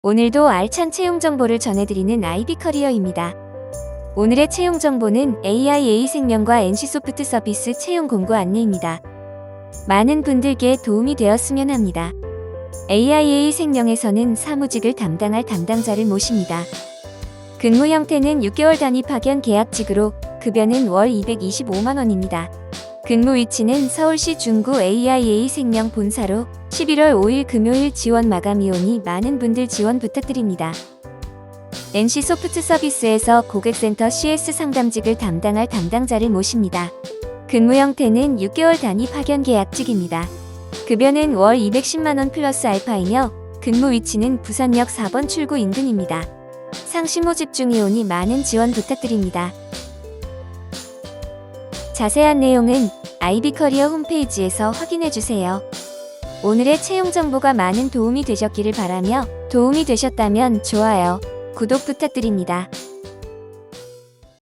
오늘도 알찬 채용 정보를 전해드리는 아이비 커리어입니다. 오늘의 채용 정보는 AIA 생명과 NC소프트 서비스 채용 공고 안내입니다. 많은 분들께 도움이 되었으면 합니다. AIA 생명에서는 사무직을 담당할 담당자를 모십니다. 근무 형태는 6개월 단위 파견 계약직으로 급여는 월 225만 원입니다. 근무 위치는 서울시 중구 AIA 생명 본사로 11월 5일 금요일 지원 마감이 오니 많은 분들 지원 부탁드립니다. NC 소프트 서비스에서 고객센터 CS 상담직을 담당할 담당자를 모십니다. 근무 형태는 6개월 단위 파견 계약직입니다. 급여는 월 210만원 플러스 알파이며 근무 위치는 부산역 4번 출구 인근입니다. 상시 모집 중이 오니 많은 지원 부탁드립니다. 자세한 내용은 아이비커리어 홈페이지에서 확인해주세요. 오늘의 채용 정보가 많은 도움이 되셨기를 바라며 도움이 되셨다면 좋아요, 구독 부탁드립니다.